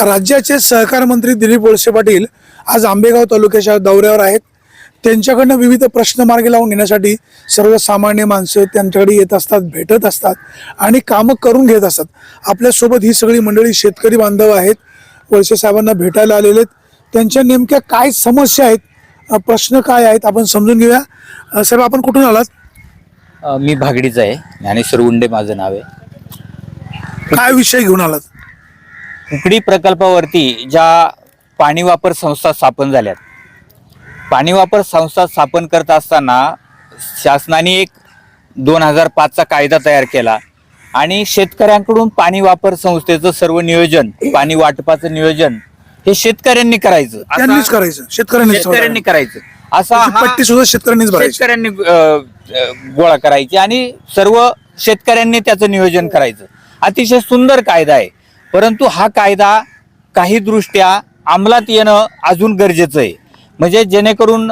राज्याचे सहकार मंत्री दिलीप वळसे पाटील आज आंबेगाव तालुक्याच्या दौऱ्यावर आहेत. त्यांच्याकडनं विविध प्रश्न मार्गी लावून घेण्यासाठी सर्वसामान्य माणसं त्यांच्याकडे येत असतात भेटत असतात आणि कामं करून घेत असतात. आपल्यासोबत ही सगळी मंडळी शेतकरी बांधव आहेत. वळसे साहेबांना भेटायला आलेले आहेत. त्यांच्या नेमक्या काय समस्या आहेत? प्रश्न काय आहेत? आपण समजून घेऊया. साहेब आपण कुठून आलात? मी भागडीचा आहे. ज्ञानेश्वर उंडे माझं नाव आहे. काय विषय घेऊन आलात? कुकडी प्रकल्पावरती ज्या पाणी वापर संस्था स्थापन झाल्यात पाणी वापर संस्था स्थापन करत असताना शासनाने एक दोन हजार पाचचा कायदा तयार केला आणि शेतकऱ्यांकडून पाणी वापर संस्थेचं सर्व नियोजन पाणी वाटपाचं नियोजन हे शेतकऱ्यांनी करायचं. त्यांनीच करायचं. शेतकऱ्यांनीच शेतकऱ्यांनी करायचं. असा हा- पट्टी सुद्धा शेतकऱ्यांनी अ, गोळा करायची आणि सर्व शेतकऱ्यांनी त्याचं नियोजन करायचं. अतिशय सुंदर कायदा आहे. परंतु हा कायदा काही दृष्ट्या अंमलात येणं अजून गरजेचं आहे म्हणजे जेणेकरून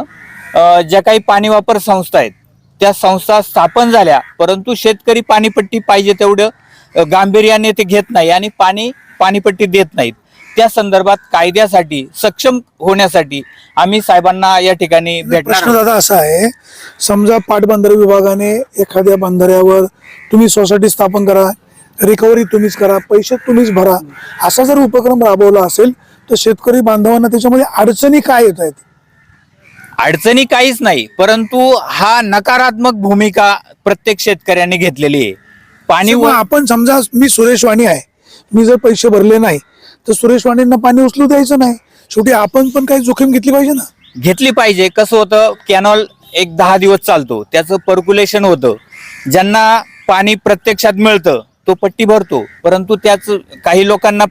ज्या काही पाणी वापर संस्था आहेत त्या संस्था स्थापन झाल्या परंतु शेतकरी पाणीपट्टी पाहिजे तेवढं गांभीर्याने ते घेत नाही आणि पाणी पाणीपट्टी देत नाहीत त्या संदर्भात कायद्यासाठी सक्षम होण्यासाठी आम्ही साहेबांना या ठिकाणी भेटणार प्रश्न. दादा असा आहे समजा पाटबंधारे विभागाने एखाद्या बंधाऱ्यावर तुम्ही सोसायटी स्थापन करा रिकव्हरी तुम्हीच करा पैसे तुम्हीच भरा. असा जर उपक्रम राबवला असेल तर शेतकरी बांधवांना त्याच्यामध्ये अडचणी काय येत आहेत? अडचणी काहीच नाही परंतु हा नकारात्मक भूमिका प्रत्येक शेतकऱ्याने घेतलेली आहे. पाणी व- आपण समजा मी सुरेश वाणी आहे. मी जर पैसे भरले नाही तर सुरेश वाणींना पाणी उचलू द्यायचं नाही. शेवटी आपण पण काही जोखीम घेतली पाहिजे ना? घेतली पाहिजे. कसं होतं कॅनॉल एक दहा दिवस चालतो त्याचं पर्क्युलेशन होतं. ज्यांना पाणी प्रत्यक्षात मिळतं तो पट्टी भरतो. परंतु त्याच काही लोकांना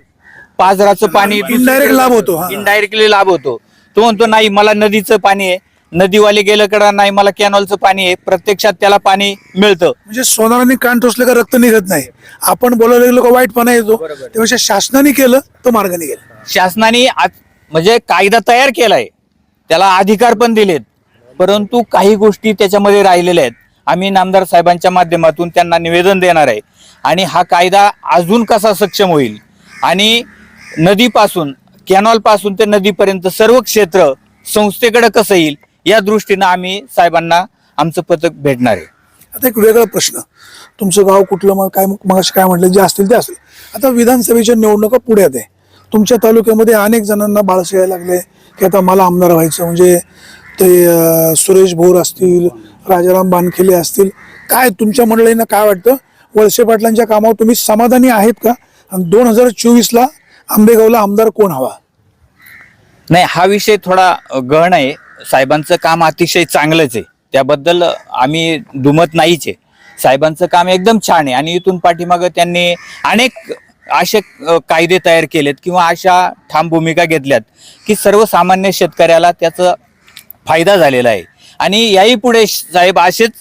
पाझराचं पाणी Indirect लाभ होतो. इनडायरेक्टली लाभ होतो. तो म्हणतो नाही मला नदीचं पाणी आहे. नदीवाले गेलं कडा नाही मला कॅनॉलचं पाणी आहे. प्रत्यक्षात त्याला पाणी मिळतं. म्हणजे सोनाराने कान टोचले का रक्त निघत नाही. आपण बोलायला गेलो का वाईटपणा येतो. त्यापेक्षा शासनाने केलं तर मार्ग निघेल शासनाने म्हणजे कायदा तयार केलाय. त्याला अधिकार पण दिलेत. परंतु काही गोष्टी त्याच्यामध्ये राहिलेल्या आहेत. आम्ही नामदार साहेबांच्या माध्यमातून त्यांना निवेदन देणार आहे. आणि हा कायदा अजून कसा सक्षम होईल? आणि नदीपासून कॅनॉलपासून ते नदीपर्यंत सर्व क्षेत्र संस्थेकडे कसं येईल? या दृष्टीनं आम्ही साहेबांना आमचं पथक भेटणार आहे. आता एक वेगळा प्रश्न. तुमचं गाव कुठलं मग काय मग काय म्हटलं जे असतील ते असतील. आता विधानसभेच्या निवडणुका पुढ्यात आहे. तुमच्या तालुक्यामध्ये अनेक जणांना बाळस यायला लागले की आता मला आमदार व्हायचं म्हणजे ते सुरेश भोर असतील राजाराम बानखेले असतील काय तुमच्या मंडळींना काय वाटतं? वळसे पाटलांच्या कामावर तुम्ही समाधानी आहेत का? आणि दोन हजार चोवीसला आंबेगावला आमदार कोण हवा? नाही हा विषय थोडा अ, गहन आहे. साहेबांचं काम अतिशय चांगलंच आहे. त्याबद्दल आम्ही दुमत नाहीच आहे. साहेबांचं काम एकदम छान आहे. आणि इथून पाठीमागं त्यांनी अनेक असे कायदे तयार केलेत किंवा अशा ठाम भूमिका घेतल्यात की सर्वसामान्य शेतकऱ्याला त्याचं फायदा झालेला आहे. आणि याही पुढे साहेब असेच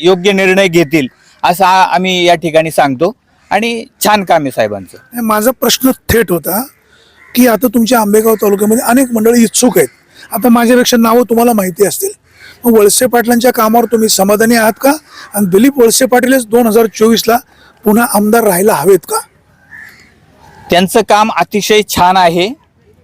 योग्य निर्णय घेतील असं आम्ही या ठिकाणी सांगतो. आणि छान काम आहे साहेबांचं. माझा प्रश्न थेट होता की आता तुमच्या आंबेगाव तालुक्यामध्ये अनेक मंडळी इच्छुक आहेत. आता माझ्यापेक्षा नावं तुम्हाला माहिती असतील. मग वळसे पाटलांच्या कामावर तुम्ही समाधानी आहात का? आणि दिलीप वळसे पाटीलच दोन हजार चोवीसला पुन्हा आमदार राहायला हवेत का? त्यांचं काम अतिशय छान आहे.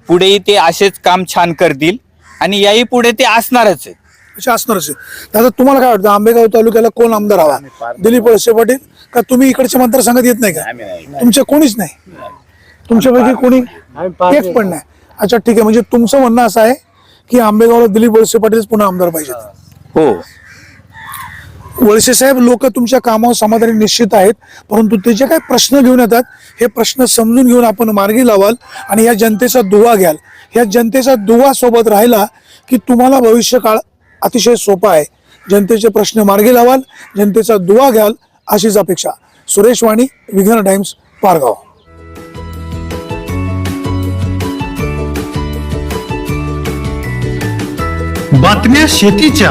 पुढेही ते असेच काम छान करतील. आणि याही पुढे ते असणारच आहे असे असणारच आहे. दादा तुम्हाला काय वाटतं आंबेगाव तालुक्याला कोण आमदार हवा? दिलीप वळसे पाटील? का तुम्ही इकडच्या मतदारसंघात येत नाही का? तुमच्या कोणीच नाही? तुमच्यापैकी कोणी? एक पण नाही. अच्छा ठीक आहे. म्हणजे तुमचं म्हणणं असं आहे की आंबेगावला दिलीप वळसे पाटीलच पुन्हा आमदार पाहिजेत. हो. वळसे साहेब लोक तुमच्या कामावर समाधानी निश्चित आहेत परंतु ते जे काही प्रश्न घेऊन येतात हे प्रश्न समजून घेऊन आपण मार्गी लावाल आणि या जनतेचा दुवा घ्याल. या जनतेचा दुवा सोबत राहिला की तुम्हाला भविष्य काळ अतिशय सोपा आहे. जनतेचे प्रश्न मार्गी लावाल जनतेचा दुवा घ्याल अशीच अपेक्षा. सुरेश वाणी विघ्न टाइम्स पारगाव. बातम्या शेतीच्या.